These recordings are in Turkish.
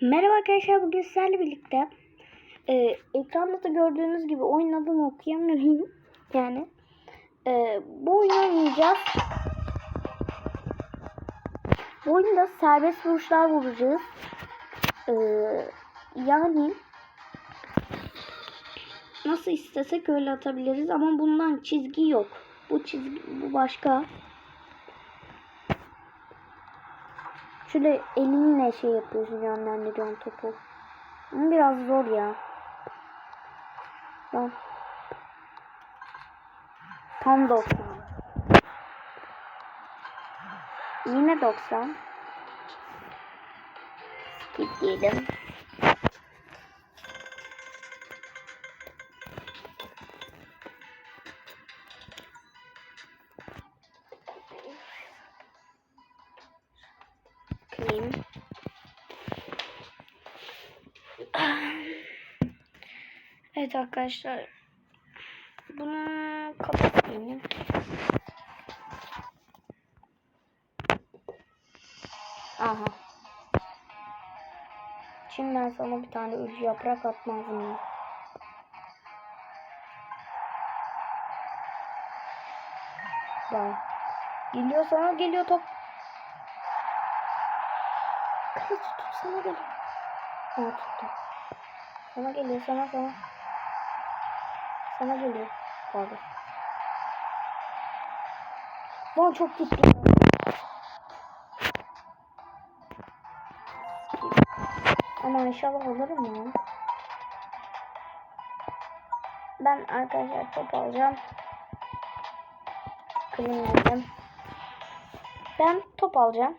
Merhaba arkadaşlar bugün sizlerle birlikte e, ekranda da gördüğünüz gibi oyun adını okuyamıyorum. Yani e, bu oyunu oynayacağız. Bu oyunda serbest vuruşlar vuracağız E, yani nasıl istesek öyle atabiliriz ama bundan çizgi yok. Bu çizgi bu başka Şöyle elinle şey yapıyorsun yönlendiriyorsun topu. Ama biraz zor ya. Tamam. Tam 90. Yine 90. Skip diyelim. Evet arkadaşlar. Bunu kapatayım. Aha. Şimdi ben sana bir tane ölü yaprak atmaz mıyım? Bak. Geliyor sana geliyor top. Kaleci tut sana geliyor. Aa tuttu. Sana geliyor sana sana. Sana geliyor. Pardon. Lan çok ya. Ama inşallah alırım ya. Ben arkadaşlar top alacağım. Kırmızı. Ben top alacağım.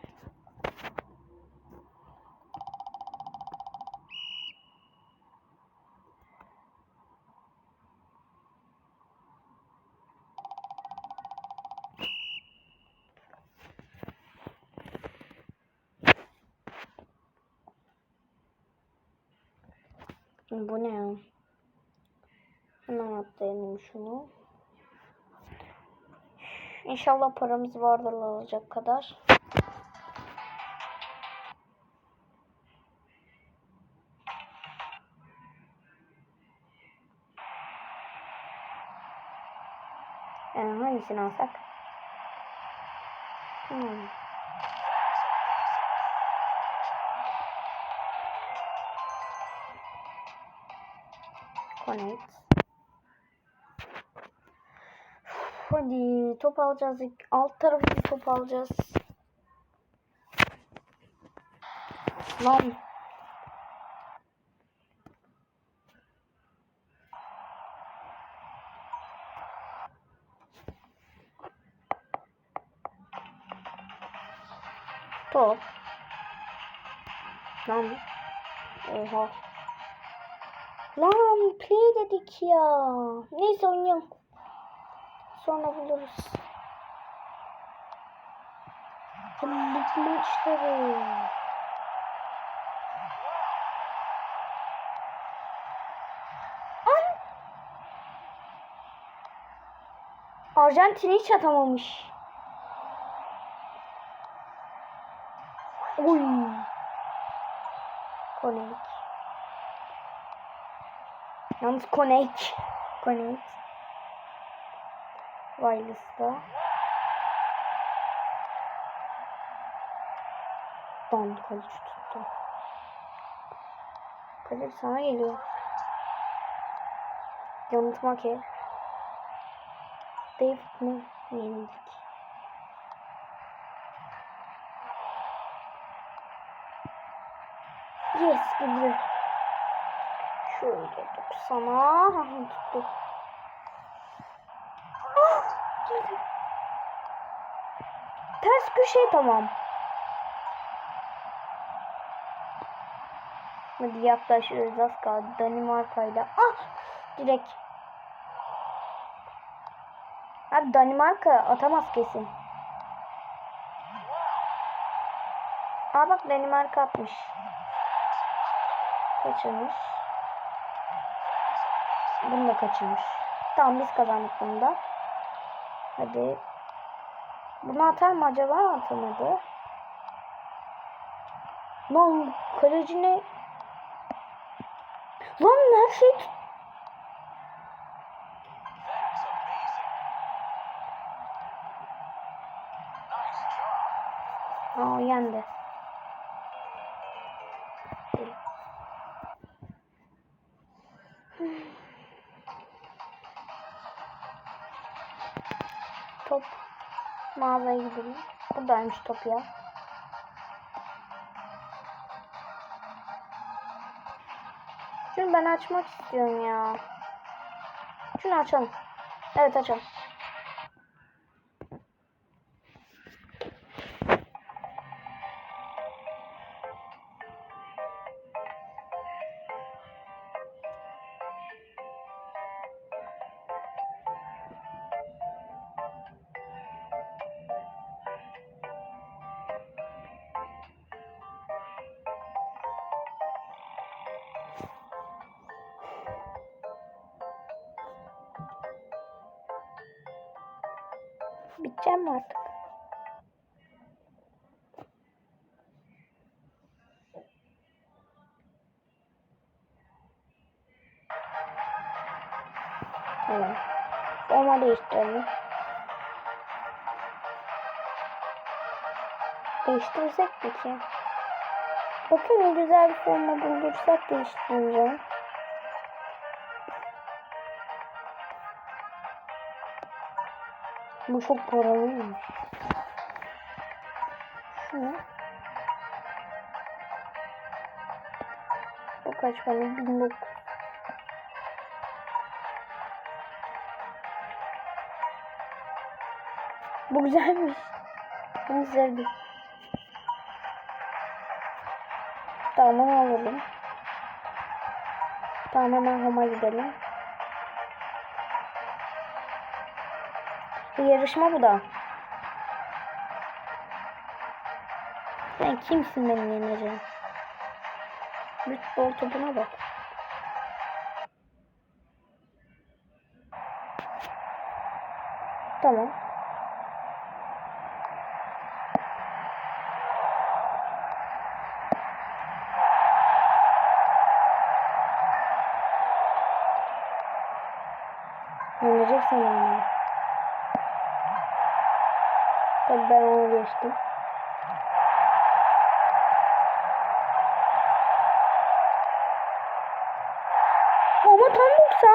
Bu ne ya? Hemen atlayalım şunu. İnşallah paramız vardır alacak kadar. Ee, hangisini alsak? Hmm. Connect. Hadi top alacağız. Alt tarafı top alacağız. Lan. Top. Lan. Oha. Lan play dedik ya. Neyse oynayalım. Sonra buluruz. Lig maçları. An! Arjantin hiç atamamış. Oy. Konek. Yalnız Konek. Konek. Wireless'ta. Don kaleci tuttu. Kaleci sana geliyor. Yanıltma ki. David mi yenildik? Yes gibi. Şöyle sana. Tuttu. Ters köşe tamam. Hadi yaklaşıyoruz az kaldı. Danimarka'yla. Ah! Direkt. Abi Danimarka atamaz kesin. Aa bak Danimarka atmış. Kaçırmış. Bunu da kaçırmış. Tamam biz kazandık bunu da. Hadi. Bunu atar mı acaba? Atamadı. Lan kaleci ne? Lan her şey. Aa yendi. Top. Mağazaya gidelim. Buradaymış top ya. Şunu ben açmak istiyorum ya. Şunu açalım. Evet açalım. Biteceğim mi artık? Tamam. Forma değiştirelim. Değiştirsek mi ki? Bakayım güzel bir forma bulursak değiştireceğim. Bu çok paralıymış. Şu. Bu kaç bana? 1900. Bu güzelmiş. Bunu sevdim. Tamam alalım. Tamam Home'a gidelim. Bu yarışma bu da. Sen kimsin beni yeneceğin? Futbol topuna bak. Tamam. Yenecek sanırım. Ben onu geçtim. Ama tam 90.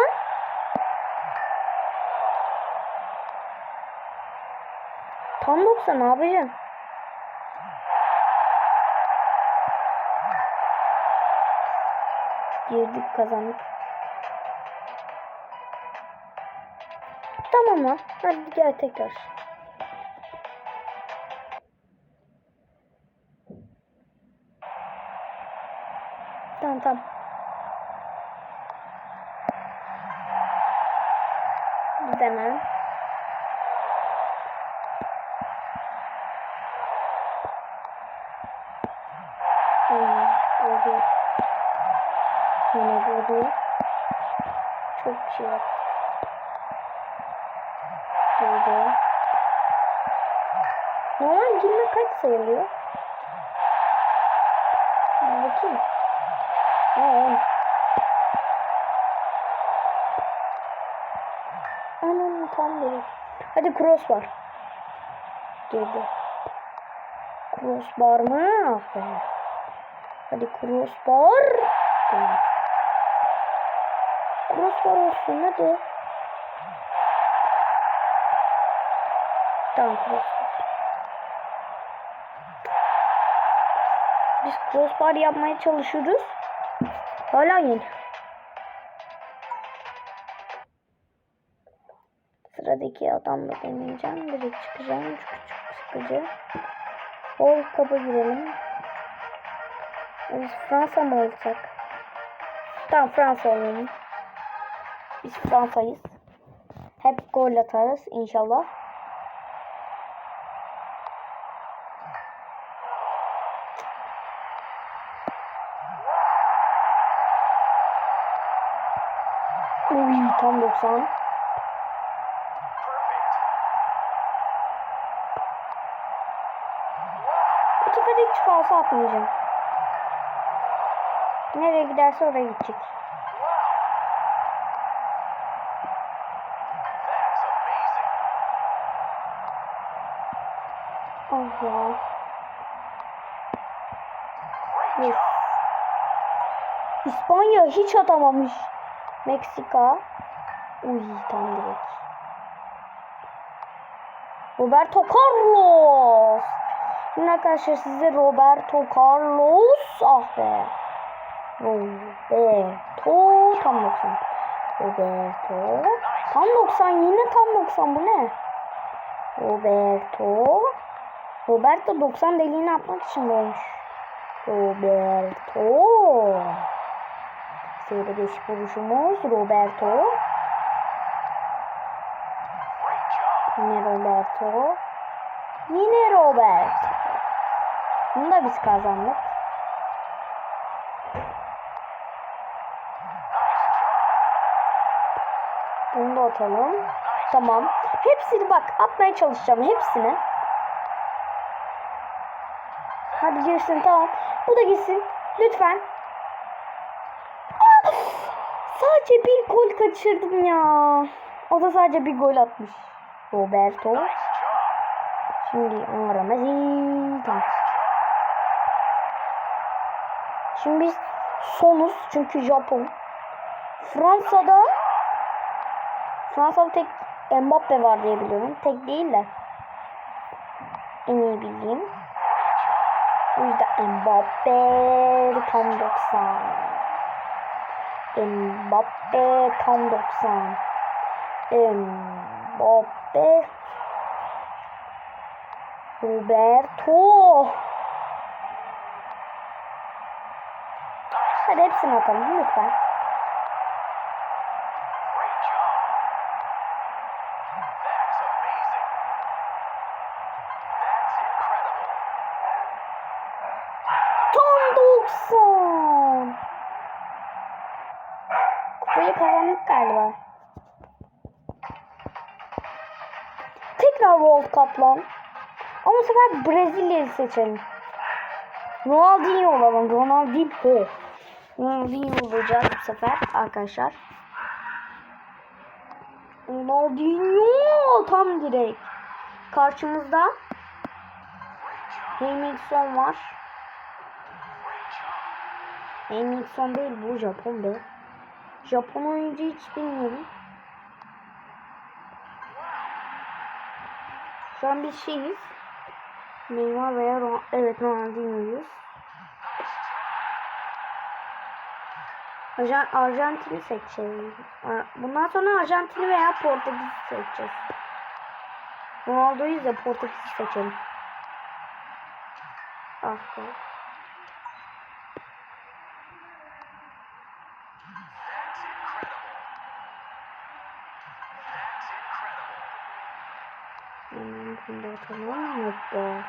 Tam 90 abicim. Girdik kazandık. Tamam lan. Hadi gel tekrar. Tamam. Biz hemen. Hmm, oldu. Yine oldu. Çok şey yaptık. Oldu. Normal girme kaç sayılıyor? Bakayım. Aa, Anam tam değil. Hadi cross var. Girdi. Crossbar mı? Ah be. Hadi crossbar. Değil. Crossbar olsun hadi. Tamam crossbar. Biz crossbar yapmaya çalışıyoruz. Hala yeni. Sıradaki adamla deneyeceğim. Direkt çıkacağım. Çünkü çok sıkıcı. World Cup'a girelim. Biz Fransa mı olacak? Tamam Fransa olalım. Biz Fransa'yız. Hep gol atarız inşallah. Uy tam 90. Bu sefer hiç atmayacağım. Nereye giderse oraya gidecek. Oh ya. Yes. İspanya hiç atamamış. Meksika. Uy tam direkt. Roberto Carlos. Şimdi arkadaşlar size Roberto Carlos. Ah be. Roberto. Tam 90. Roberto. Tam 90. Yine tam 90. Bu ne? Roberto. Roberto 90 deliğini atmak için doğmuş. Roberto. Seyre beş vuruşumuz Roberto. Yine Roberto. Yine Roberto. Bunu da biz kazandık. Bunu da atalım. Tamam. Hepsini bak atmaya çalışacağım. Hepsini. Hadi girsin tamam. Bu da gitsin. Lütfen. Ah! Sadece bir gol kaçırdım ya. O da sadece bir gol atmış. Roberto. Şimdi onlara Messi. Şimdi biz sonuz çünkü Japon. Fransa'da Fransa'da tek Mbappe var diye biliyorum. Tek değil de en iyi bildiğim. Yüzden Mbappe tam 90. Mbappe tam 90. Mbappe Roberto. Hadi hepsini atalım lütfen. Tam 90. Kupayı kazandık galiba. Tekrar World Cup lan. Ama bu sefer Brezilya'yı seçelim. Ronaldinho olalım. Ronaldinho. Ronaldinho olacağız bu sefer arkadaşlar. Ronaldinho tam direkt. Karşımızda Hamilton var. Hamilton değil bu Japon be. Japon oyuncu hiç bilmiyorum. Şu an biz şeyiz. Neymar veya Ron evet Ronaldinho'yuz. Arjan Arjantin'i seçeceğiz. Bundan sonra Arjantin'i veya Portekiz'i seçeceğiz. Ronaldo'yu da Portekiz'i seçelim. Ah be. That's incredible. That's incredible. Hemen bunu da Hoppa.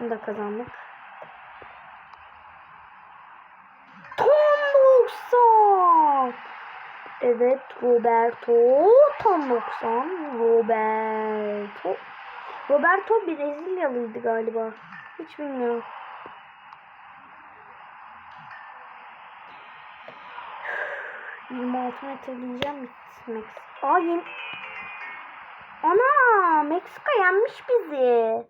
Bunu da kazandık. 90. Evet Roberto tam 90. Roberto. Roberto Brezilyalıydı galiba. Hiç bilmiyorum. Yirmi altı metre diyeceğim bitmek. Aa yeni... Ana Meksika yenmiş bizi.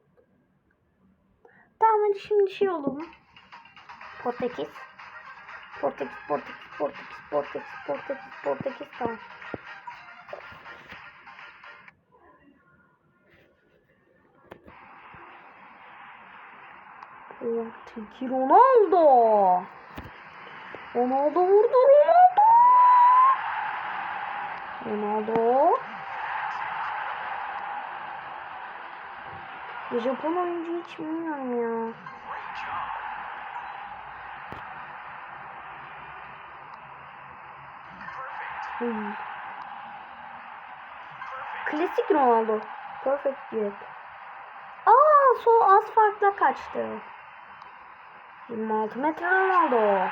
Tamam hadi şimdi şey olalım. Portekiz. Portekiz, Portekiz, Portekiz, Portekiz, Portekiz, Portekiz tamam. Portekiz Ronaldo. Ronaldo vurdu Ronaldo. Ronaldo. Ya Japon oyuncu hiç bilmiyorum ya. Hmm. Klasik Ronaldo. Perfect diyor. Aa sol az farkla kaçtı. 26 metre Ronaldo.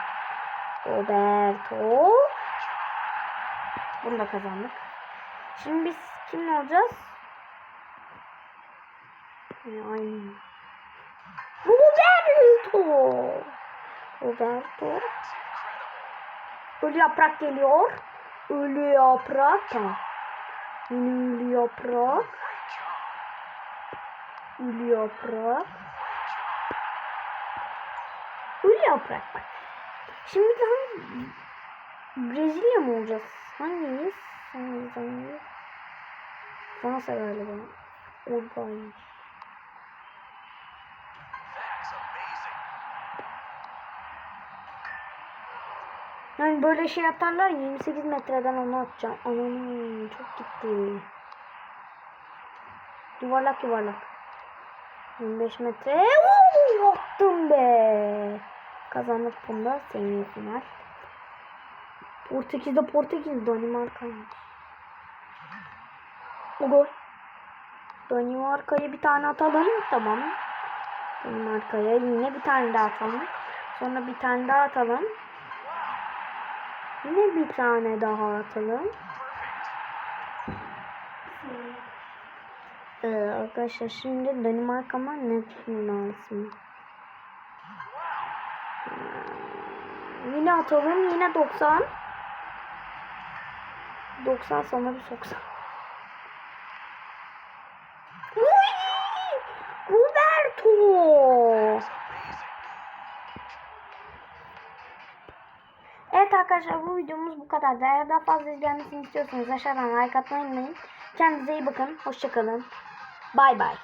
Roberto. Bunu da kazandık. Şimdi biz kimle olacağız? Yani aynı. Roberto. Roberto. Ölü yaprak geliyor. Ölü yaprak. Tamam. Ölü yaprak. Ölü yaprak. Ölü yaprak. Şimdi hangi Brezilya mı olacağız? Hangiyiz? Hangiyiz? Hangiyiz? Fransa galiba. Uruguay. Yani böyle şey yaparlar ya, 28 metreden onu atacağım. Anam çok gitti. Yuvarlak yuvarlak. 25 metre. Oo, attım be. Kazandık bunda semi final. Portekiz'de Portekiz Danimarka'ymış. O gol. Danimarka'ya bir tane atalım. Tamam. Danimarka'ya yine bir tane daha atalım. Sonra bir tane daha atalım. Yine bir tane daha atalım. Ee, arkadaşlar şimdi Danimarka'ma ne lazım? Hmm, Yine atalım. Yine 90. 90 sonra bir 90. Uy! Roberto! Evet arkadaşlar bu videomuz bu kadar. Eğer daha fazla izlenmesini istiyorsanız aşağıdan like atmayı unutmayın. Kendinize iyi bakın. Hoşçakalın. Bay bay.